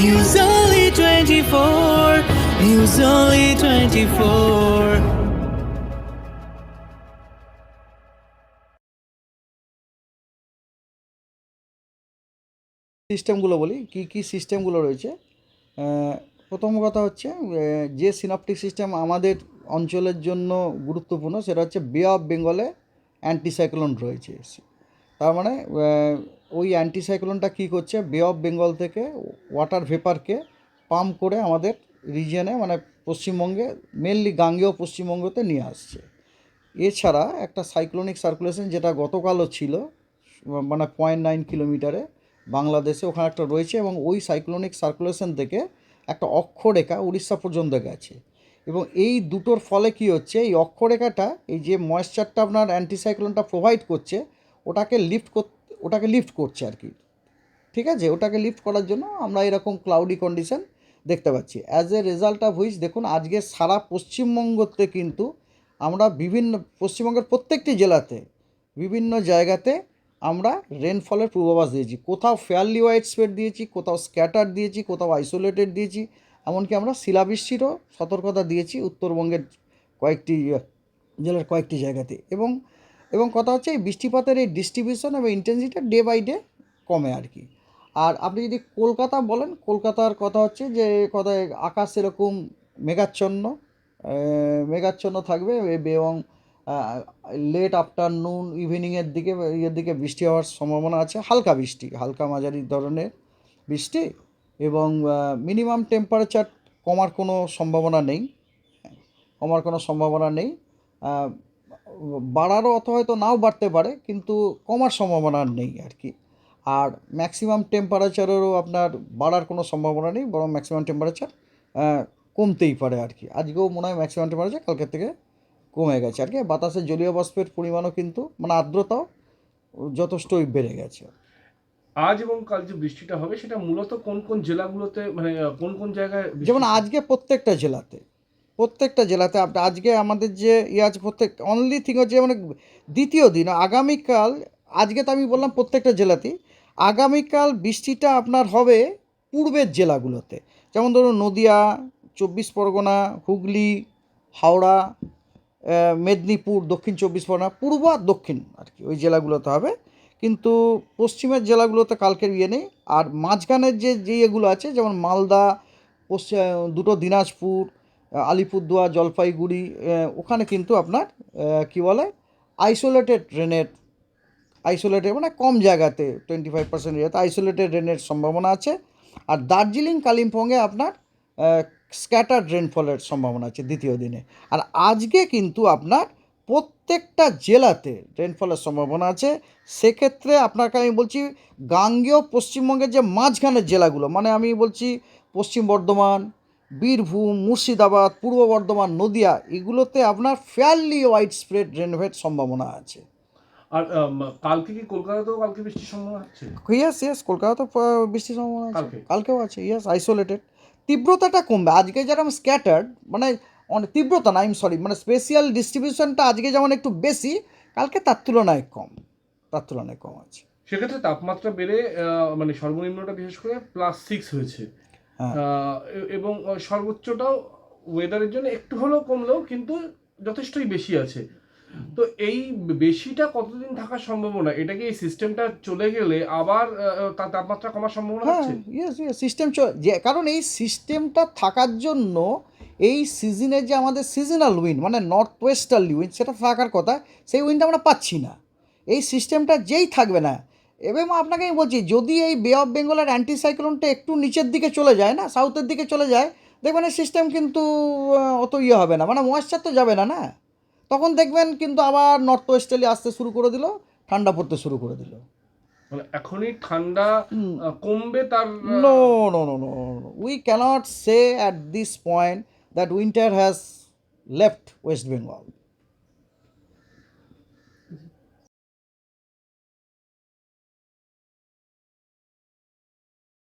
News Only 24. News Only 24. সিস্টেমগুলো বলি, কি কি সিস্টেমগুলো রয়েছে প্রথম কথা হচ্ছে যে সিনাপটিক সিস্টেম আমাদের অঞ্চলের জন্য গুরুত্বপূর্ণ, সেটা হচ্ছে বে অফ বেঙ্গলে অ্যান্টিসাইক্লোন রয়েছে তার মানে ওই অ্যান্টিসাইক্লোনটা কী করছে? বে অফ বেঙ্গল থেকে ওয়াটার ভেপারকে পাম্প করে আমাদের রিজিয়নে মানে পশ্চিমবঙ্গে মেনলি গাঙ্গেয় পশ্চিমবঙ্গতে নিয়ে আসছে। এছাড়া একটা সাইক্লোনিক সার্কুলেশন যেটা গতকালও ছিল মানে পয়েন্ট নাইন কিলোমিটারে বাংলাদেশে ওখানে একটা রয়েছে এবং ওই সাইক্লোনিক সার্কুলেশন থেকে একটা অক্ষরেখা উড়িষ্যা পর্যন্ত গেছে। এবং এই দুটোর ফলে কি হচ্ছে, এই অক্ষরেখাটা, এই যে ময়েশ্চারটা আপনার অ্যান্টিসাইক্লোনটা প্রোভাইড করছে, ওটাকে লিফট কর ওটাকে লিফট করছে আর কি। ঠিক আছে? ওটাকে লিফট করার জন্য আমরা এরকম ক্লাউডি কন্ডিশন দেখতে পাচ্ছি। As a result of which দেখুন, আজকে সারা পশ্চিমবঙ্গতে কিন্তু আমরা বিভিন্ন, পশ্চিমবঙ্গের প্রত্যেকটি জেলাতে, বিভিন্ন জায়গাতে আমরা রেনফলের পূর্বাভাস দিয়েছি। কোথাও ফেয়ারলি ওয়াইড স্প্রেড দিয়েছি, কোথাও স্ক্যাটার দিয়েছি, কোথাও আইসোলেটেড দিয়েছি, এমনকি আমরা শিলাবৃষ্টিরও সতর্কতা দিয়েছি উত্তরবঙ্গের কয়েকটি, জেলার কয়েকটি জায়গাতে। এবং এবং কথা হচ্ছে এই বৃষ্টিপাতের এই ডিস্ট্রিবিউশন এবং ইন্টেন্সিটি ডে বাই ডে কমে আর কি। আর আপনি যদি কলকাতা বলেন, কলকাতার কথা হচ্ছে যে কথায় আকাশ এরকম মেঘাচ্ছন্ন মেঘাচ্ছন্ন থাকবে এবং লেট আফটারনুন ইভিনিংয়ের দিকে, ইয়ের দিকে বৃষ্টি হওয়ার সম্ভাবনা আছে। হালকা বৃষ্টি, হালকা মাঝারি ধরনের বৃষ্টি এবং মিনিমাম টেম্পারেচার কমার কোনো সম্ভাবনা নেই। কমার কোনো সম্ভাবনা নেই। বাড়ারও অত হয়তো নাও বাড়তে পারে কিন্তু কমার সম্ভাবনা নেই আর কি। আর ম্যাক্সিমাম টেম্পারেচারেরও আপনার বাড়ার কোনো সম্ভাবনা নেই বরং ম্যাক্সিমাম টেম্পারেচার কমতেই পারে আর কি। আজকেও মনে হয় ম্যাক্সিমাম টেম্পারেচার কালকের থেকে কমে গেছে আর কি। বাতাসে জলীয় বাষ্পের পরিমাণও কিন্তু মানে আর্দ্রতাও যথেষ্টই বেড়ে গেছে। আজ এবং কাল যে বৃষ্টিটা হবে সেটা মূলত কোন কোন জেলাগুলোতে মানে কোন কোন জায়গায় যেমন আজকে প্রত্যেকটা জেলাতে প্রত্যেকটা জেলাতে আজকে আমাদের যে ইয়ে আছে, প্রত্যেক অনলি থিং হচ্ছে মানে দ্বিতীয় দিন, আগামীকাল, আজকে তো আমি বললাম প্রত্যেকটা জেলাতেই আগামীকাল বৃষ্টিটা আপনার হবে পূর্বের জেলাগুলোতে। যেমন ধরুন নদিয়া, চব্বিশ পরগনা, হুগলি, হাওড়া মেদিনীপুর, দক্ষিণ চব্বিশ পরগনা, পূর্ব আর দক্ষিণ আর কি, ওই জেলাগুলোতে হবে। কিন্তু পশ্চিমের জেলাগুলোতে কালকের ইয়ে নেই। আর মাঝখানের যে যে ইয়েগুলো আছে, যেমন মালদা পশ্চিম দুটো দিনাজপুর আলিপুরদুয়ার, জলপাইগুড়ি ওখানে কিন্তু আপনার কি বলে আইসোলেটেড রেনের আইসোলেটেড মানে কম জায়গাতে টোয়েন্টি ফাইভ পার্সেন্ট এরিয়াতে আইসোলেটেড রেনের সম্ভাবনা আছে। আর দার্জিলিং, কালিম্পংয়ে আপনার স্ক্যাটার্ড রেনফলের সম্ভাবনা আছে দ্বিতীয় দিনে। আর আজকে কিন্তু আপনার প্রত্যেকটা জেলাতে রেনফলের সম্ভাবনা আছে। সেক্ষেত্রে আপনাকে আমি বলছি, গাঙ্গেয় পশ্চিমবঙ্গের যে মাঝখানের জেলাগুলো মানে আমি বলছি পশ্চিম বর্ধমান বীরভূম মুর্শিদাবাদ পূর্ব বর্ধমান নদিয়া এগুলোতে আপনার ফেয়ারলি ওয়াইড স্প্রেড রেনফের সম্ভাবনা আছে। আর কালকে কি কলকাতাতেও কালকে বৃষ্টির সম্ভাবনা আছে? ইয়েস ইয়েস কলকাতা তো আহ, বৃষ্টির সম্ভাবনা আছে। কালকেও আছে ইয়েস আইসোলেটেড তীব্রতাটা কমবে। আজকে যেরকম স্ক্যাটার্ড মানে অনেক তীব্রতা না আইম সরি মানে স্পেশাল ডিস্ট্রিবিউশনটা আজকে যেমন একটু বেশি কালকে তার তুলনায় কম তার তুলনায় কম আছে। সেক্ষেত্রে তাপমাত্রা বেড়ে মানে সর্বনিম্নটা বিশেষ করে প্লাস সিক্স হয়েছে। হ্যাঁ। এবং সর্বোচ্চটাও ওয়েদারের জন্য একটু হলেও কমলেও কিন্তু যথেষ্টই বেশি আছে। তো এই বেশিটা কতদিন থাকার সম্ভাবনা? এটা কি এই সিস্টেমটা চলে গেলে আবার তার তাপমাত্রা কমার সম্ভাবনা হ্যাঁ আছে ইয়েস ইয়েস সিস্টেম যে কারণ এই সিস্টেমটা থাকার জন্য এই সিজনে যে আমাদের সিজনাল উইন্ড মানে নর্থ ওয়েস্টার্লি উইন্ড সেটা থাকার কথা সেই উইন্ড আমরা পাচ্ছি না। এই সিস্টেমটা যেই থাকবে না এবং আপনাকে আমি বলছি যদি এই বে অফ বেঙ্গলের অ্যান্টিসাইক্লোনটা একটু নিচের দিকে চলে যায় না সাউথের দিকে চলে যায় দেখবেন এই সিস্টেম কিন্তু অত ইয়ে হবে না মানে ময়েশ্চার তো যাবে না না তখন দেখবেন কিন্তু আবার নর্থ ওয়েস্টার্লি আসতে শুরু করে দিল ঠান্ডা পড়তে শুরু করে দিল মানে এখনই ঠান্ডা কমবে তার no, no, no. no. We cannot say at this point that winter has left West Bengal.